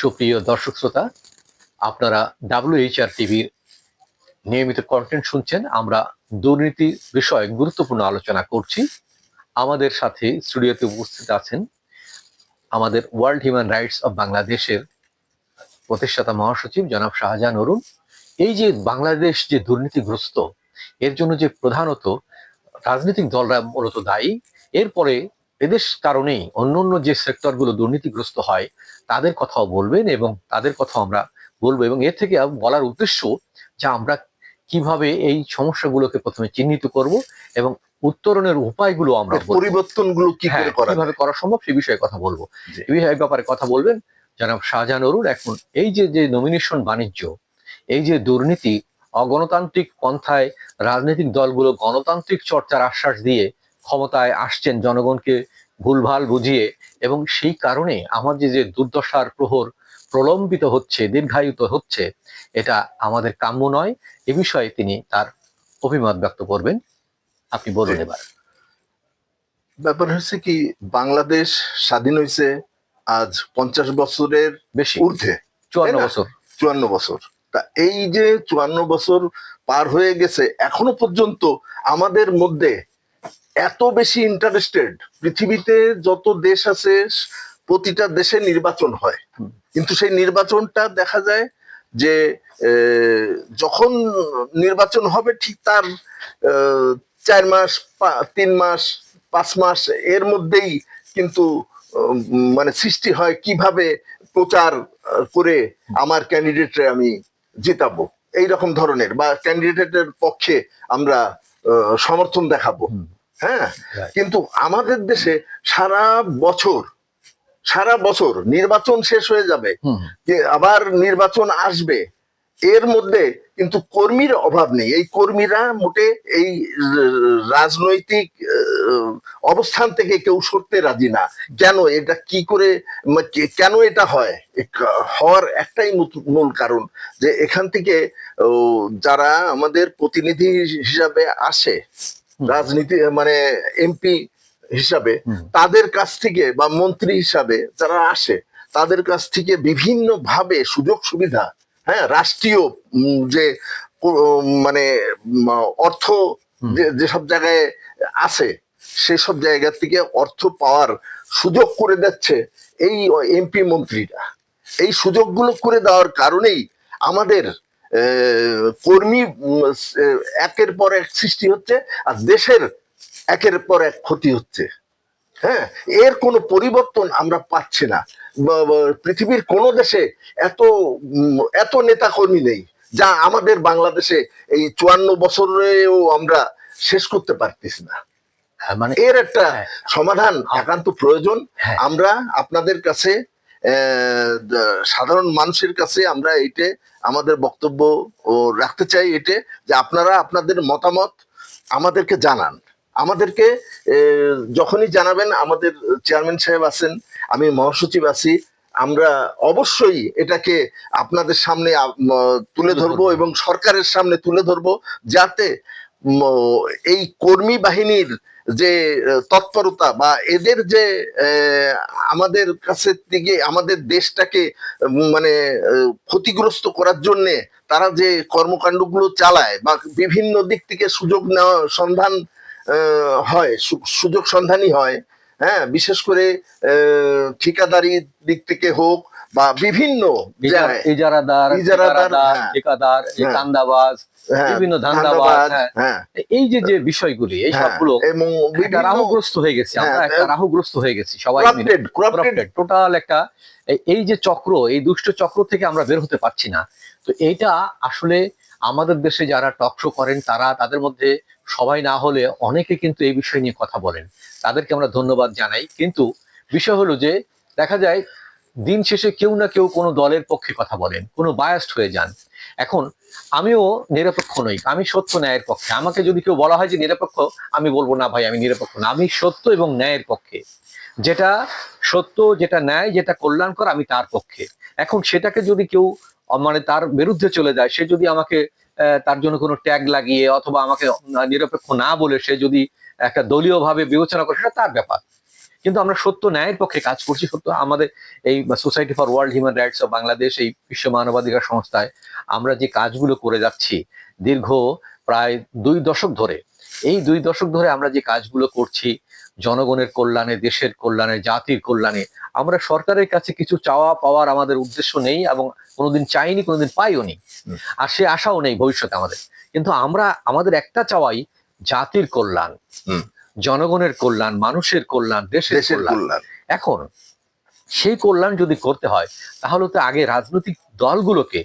সুপ্রিয় দর্শক শ্রোতা, আপনারা ডাব্লিউএইচআর টিভির নিয়মিত কন্টেন্ট শুনছেন। আমরা দুর্নীতি বিষয়ে গুরুত্বপূর্ণ আলোচনা করছি। আমাদের সাথে স্টুডিওতে উপস্থিত আছেন আমাদের ওয়ার্ল্ড হিউম্যান রাইটস অব বাংলাদেশের প্রতিষ্ঠাতা মহাসচিব জনাব শাহজাহান অরুণ। এই যে বাংলাদেশ যে দুর্নীতিগ্রস্ত, এর জন্য যে প্রধানত রাজনৈতিক দলরা মূলত দায়ী, এরপরে এদের কারণেই অন্য অন্য যে সেক্টরগুলো দুর্নীতিগ্রস্ত হয় তাদের কথাও বলবেন এবং তাদের কথাও আমরা বলব এবং এর থেকে বলার উদ্দেশ্য যে আমরা কীভাবে এই সমস্যাগুলোকে প্রথমে চিহ্নিত করব এবং উত্তরণের উপায়গুলো আমরা। পরিবর্তনগুলো কি হ্যাঁ, কীভাবে করা সম্ভব সে বিষয়ে কথা বলব। এই বিষয়ে ব্যাপারে কথা বলবেন জনাব শাহজাহান অরুণ এখন এই যে যে নমিনেশন বাণিজ্য এই যে দুর্নীতি অগণতান্ত্রিক পন্থায় রাজনৈতিক দলগুলো গণতান্ত্রিক চর্চার আশ্বাস দিয়ে ক্ষমতায় আসছেন জনগণকে ভুলভাল বুঝিয়ে এবং সেই কারণে আমাদের যে যে দুর্দশার প্রহর প্রলম্বিত হচ্ছে দীর্ঘায়িত হচ্ছে এটা আমাদের কাম্য নয়। এ বিষয়ে তিনি তার অভিমত ব্যক্ত করবেন। আপনি বলুন এবার। ব্যাপার হচ্ছে কি বাংলাদেশ স্বাধীন হয়েছে আজ পঞ্চাশ বছরের বেশি। ঊর্ধ্বে চুয়ান্ন বছর। চুয়ান্ন বছর। তা এই যে চুয়ান্ন বছর পার হয়ে গেছে এখনও পর্যন্ত আমাদের মধ্যে এত বেশি ইন্টারেস্টেড পৃথিবীতে যত দেশ আছে, প্রতিটা দেশে নির্বাচন হয় কিন্তু সেই নির্বাচনটা দেখা যায় যে যখন নির্বাচন হবে ঠিক তার চার মাস তিন মাস, পাঁচ মাস এর মধ্যেই কিন্তু মানে সৃষ্টি হয় কীভাবে প্রচার করে আমার ক্যান্ডিডেটরে আমি জিতাবো এই রকম ধরনের বা ক্যান্ডিডেটের পক্ষে আমরা সমর্থন দেখাবো। হ্যাঁ? কিন্তু আমাদের দেশে সারা বছর সারা বছর নির্বাচন শেষ হয়ে যাবে। যে আবার নির্বাচন আসবে এর মধ্যে কিন্তু কর্মীর অভাব নেই। এই কর্মীরা মোটে এই রাজনৈতিক অবস্থান থেকে কেউ সরতে রাজি না। কেন এটা কি করে কেন এটা হয়? হওয়ার একটাই মূল- কারণ যে এখান থেকে যারা আমাদের প্রতিনিধি হিসাবে আসে। রাজনীতি মানে এমপি হিসাবে তাদের কাছ থেকে বা মন্ত্রী হিসাবে যারা আসে তাদের কাছ থেকে বিভিন্ন ভাবে সুযোগ সুবিধা হ্যাঁ রাষ্ট্রীয় যে মানে অর্থ যে- যেসব জায়গায় আছে সেসব জায়গা থেকে অর্থ পাওয়ার সুযোগ করে দিচ্ছে এই এমপি মন্ত্রীরা। এই সুযোগগুলো করে দেওয়ার কারণেই আমাদের কর্মী একের পর এক সৃষ্টি হচ্ছে আর দেশের একের পর এক ক্ষতি হচ্ছে। হ্যাঁ? এর কোনো পরিবর্তন আমরা পাচ্ছি না। পৃথিবীর কোন দেশে এত এত নেতা কর্মী নেই যা আমাদের বাংলাদেশে এই চুয়ান্ন বছরেও আমরা শেষ করতে পারতেছি না। হ্যাঁ, মানে এর একটা হ্যাঁ। সমাধান একান্ত প্রয়োজন। হ্যাঁ। আমরা আপনাদের কাছে সাধারণ মানুষের কাছে আমরা এইটে আমাদের বক্তব্য ও রাখতে চাই এতে যে আপনারা আপনাদের মতামত আমাদেরকে জানান। আমাদেরকে যখনই জানাবেন আমাদের চেয়ারম্যান সাহেব আছেন আমি মহাসচিব আছি আমরা অবশ্যই এটাকে আপনাদের সামনে তুলে ধরবো। এবং সরকারের সামনে তুলে ধরবো যাতে এই কর্মী বাহিনীর যে তৎপরতা বা এদের যে আমাদের কাছে থেকে, আমাদের দেশটাকে মানে ক্ষতিগ্রস্ত করার জন্য তারা যে কর্মকাণ্ডগুলো চালায় বা বিভিন্ন দিক থেকে সুযোগ নেওয়া, সন্ধান হয় সুযোগ সন্ধানই হয় হ্যাঁ? বিশেষ করে ঠিকাদারি দিক থেকে হোক বা বিভিন্ন ইজারাদার ইজারাদার, ঠিকাদার, হ্যাঁ। হ্যাঁ। কান্দাবাজ হ্যাঁ, বিভিন্ন ধান্দাবাজ এই যে যে বিষয়গুলি এই সবগুলো এবং রাহুগ্রস্ত হয়ে গেছে। আমরা একটা রাহুগ্রস্ত হয়ে গেছি সবাই টোটাল একটা এই- এই যে চক্র এই দুষ্ট চক্র থেকে আমরা বের হতে পারছি না। তো এইটা আসলে আমাদের দেশে যারা টকশো করেন তারা তাদের মধ্যে সবাই না হলে অনেকে কিন্তু এই বিষয় নিয়ে কথা বলেন। তাদেরকে আমরা ধন্যবাদ জানাই। কিন্তু বিষয় হলো যে দেখা যায় দিন শেষে কেউ না কেউ কোনো দলের পক্ষে কথা বলেন, কোনো বায়াস্ট হয়ে যান। এখন আমিও নিরপেক্ষ নই, আমি সত্য ন্যায়ের পক্ষে। আমাকে যদি কেউ বলা হয় যে নিরপেক্ষ, আমি বলব না ভাই, আমি নিরপেক্ষ না, আমি সত্য এবং ন্যায়ের পক্ষে। যেটা সত্য, যেটা ন্যায়, যেটা কল্যাণকর, আমি তার পক্ষে। এখন সেটাকে যদি কেউ মানে তার বিরুদ্ধে চলে যায়, সে যদি আমাকে তার জন্য কোনো ট্যাগ লাগিয়ে অথবা আমাকে নিরপেক্ষ না বলে সে যদি একটা দলীয় ভাবে বিবেচনা করে, সেটা তার ব্যাপার। কিন্তু আমরা সত্য ন্যায়ের পক্ষে কাজ করছি সত্য আমাদের এই society for world human rights of Bangladesh এই বিশ্ব মানবাধিকার সংস্থায় আমরা যে কাজগুলো করে যাচ্ছি দীর্ঘ প্রায় দুই দশক ধরে এই দুই দশক ধরে আমরা যে কাজগুলো করছি জনগণের কল্যাণে দেশের কল্যাণে জাতির কল্যাণে আমরা সরকারের কাছে কিছু চাওয়া পাওয়ার আমাদের উদ্দেশ্য নেই এবং কোনোদিন চাইনি কোনোদিন পাইও নি। আর সে আশাও নেই ভবিষ্যতে আমাদের। কিন্তু আমরা আমাদের একটা চাওয়াই জাতির কল্যাণ। জনগণের কল্যাণ মানুষের কল্যাণ দেশের কল্যাণ। এখন সেই কল্যাণ যদি করতে হয় তাহলে তো আগে রাজনৈতিক দলগুলোকে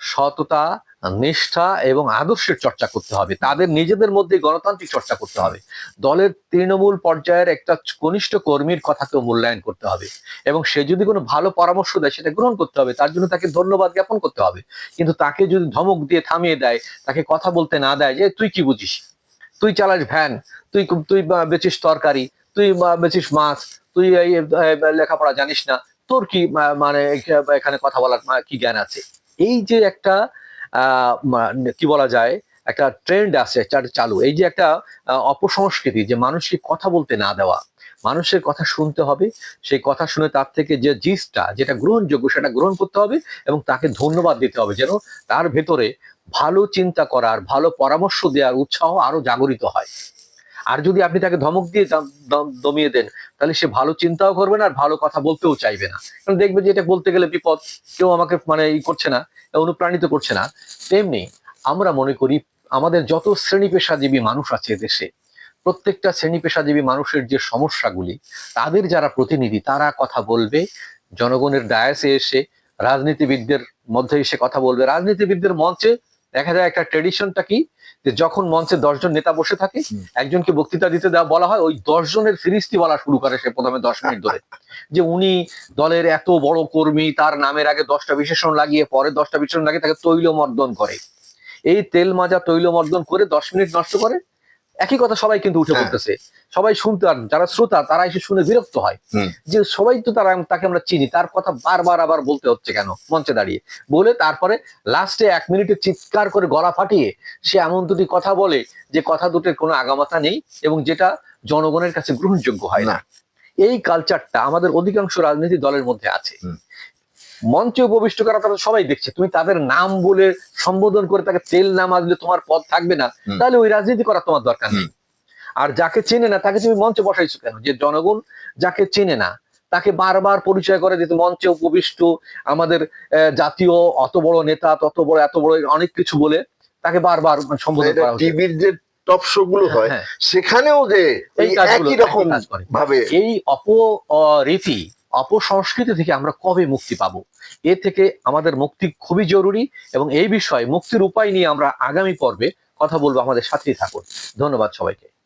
সততা নিষ্ঠা এবং আদর্শের চর্চা করতে হবে। তাদের নিজেদের মধ্যে গণতান্ত্রিক চর্চা করতে হবে। দলের তৃণমূল পর্যায়ের একটা কনিষ্ঠ কর্মীর কথাকেও মূল্যায়ন করতে হবে এবং সে যদি কোনো ভালো পরামর্শ দেয় সেটা গ্রহণ করতে হবে। তার জন্য তাকে ধন্যবাদ জ্ঞাপন করতে হবে। কিন্তু তাকে যদি ধমক দিয়ে থামিয়ে দেয় তাকে কথা বলতে না দেয় যে তুই কি বুঝিস? তুই চালাস ভ্যান, তুই তুই বেচিস তরকারি, তুই বেচিস মাছ, তুই লেখাপড়া জানিস না, তোর কি মানে এখানে কথা বলার কি জ্ঞান আছে? এই যে একটা কি বলা যায়, একটা ট্রেন্ড আছে চালু, এই যে একটা অপসংস্কৃতি যে মানুষকে কথা বলতে না দেওয়া, মানুষের কথা শুনতে হবে, সেই কথা শুনে তার থেকে যে জিসটা যেটা গ্রহণযোগ্য, সেটা গ্রহণ করতে হবে এবং তাকে ধন্যবাদ দিতে হবে যেন তার ভেতরে ভালো চিন্তা করার, ভালো পরামর্শ দেওয়ার উৎসাহ আরও জাগরিত হয়। আর যদি আপনি তাকে ধমক দিয়ে দম- দম- দমিয়ে দেন, তাহলে সে ভালো চিন্তাও করবে না আর ভালো কথা বলতেও চাইবে না। কারণ দেখবে যে এটা বলতে গেলে বিপদ, কেউ আমাকে মানে ই করছে না অনুপ্রাণিত করছে না। তেমনি আমরা মনে করি আমাদের যত শ্রেণি পেশাজীবী মানুষ আছে দেশে, প্রত্যেকটা শ্রেণি পেশাজীবী মানুষের যে সমস্যাগুলি, তাদের যারা প্রতিনিধি, তারা কথা বলবে, জনগণের ডায়াসে এসে রাজনীতিবিদদের মধ্যে এসে কথা বলবে। রাজনীতিবিদদের মঞ্চে দেখা যায় একটা ট্রেডিশনটা কি? যে যখন মঞ্চে দশজন নেতা বসে থাকে একজনকে বক্তৃতা দিতে দেওয়া বলা হয় ওই দশজনের ফিরিস্তি বলা শুরু করে সে প্রথমে দশ মিনিট ধরে। যে উনি দলের এত বড় কর্মী তার নামের আগে দশটা বিশেষণ লাগিয়ে পরে দশটা বিশেষণ লাগিয়ে তাকে তৈলমর্দন করে। এই তেল মাজা তৈলমর্দন করে দশ মিনিট নষ্ট করে একই কথা সবাই কিন্তু উঠে পড়তেছে সবাই শুনতে আর যারা শ্রোতা তারা এসে শুনে বিরক্ত হয়। যে সবাই তো তারা তাকে আমরা চিনি তার কথা বারবার আবার বলতে হচ্ছে কেন? মঞ্চে দাঁড়িয়ে। বলে তারপরে লাস্টে এক মিনিটে চিৎকার করে গলা ফাটিয়ে সে এমন দুটি কথা বলে যে কথা দুটোর কোনো আগামাথা নেই এবং যেটা জনগণের কাছে গ্রহণযোগ্য হয় না। এই কালচারটা আমাদের অধিকাংশ রাজনৈতিক দলের মধ্যে আছে। মঞ্চে উপবিষ্ট করা তারা সবাই দেখছে। তুমি তাদের নাম বলে সম্বোধন করে তাকে তেল না মাজলে তোমার পদ থাকবে না। তাহলে ওই রাজনীতি করার তোমার দরকার নেই। আর যাকে চেনে না তাকে তুমি মঞ্চে বসাইছো কেন? যে জনগণ যাকে চেনে না তাকে বারবার পরিচয় করে দিতে মঞ্চে উপবিষ্ট আমাদের জাতীয় অত বড় নেতা তত বড় এত বড় অনেক কিছু বলে তাকে বারবার সম্বোধন করা টিভির যে টপ শো গুলো হয় হ্যাঁ, সেখানেও যে এই একই রকম করে। ভাবে এই অপ আহ, রীতি অপসংস্কৃতি থেকে আমরা কবে মুক্তি পাব? এ থেকে আমাদের মুক্তি খুবই জরুরি এবং এই বিষয়ে মুক্তির উপায় নিয়ে আমরা আগামী পর্বে কথা বলব আমাদের সাথেই থাকুন। ধন্যবাদ সবাইকে।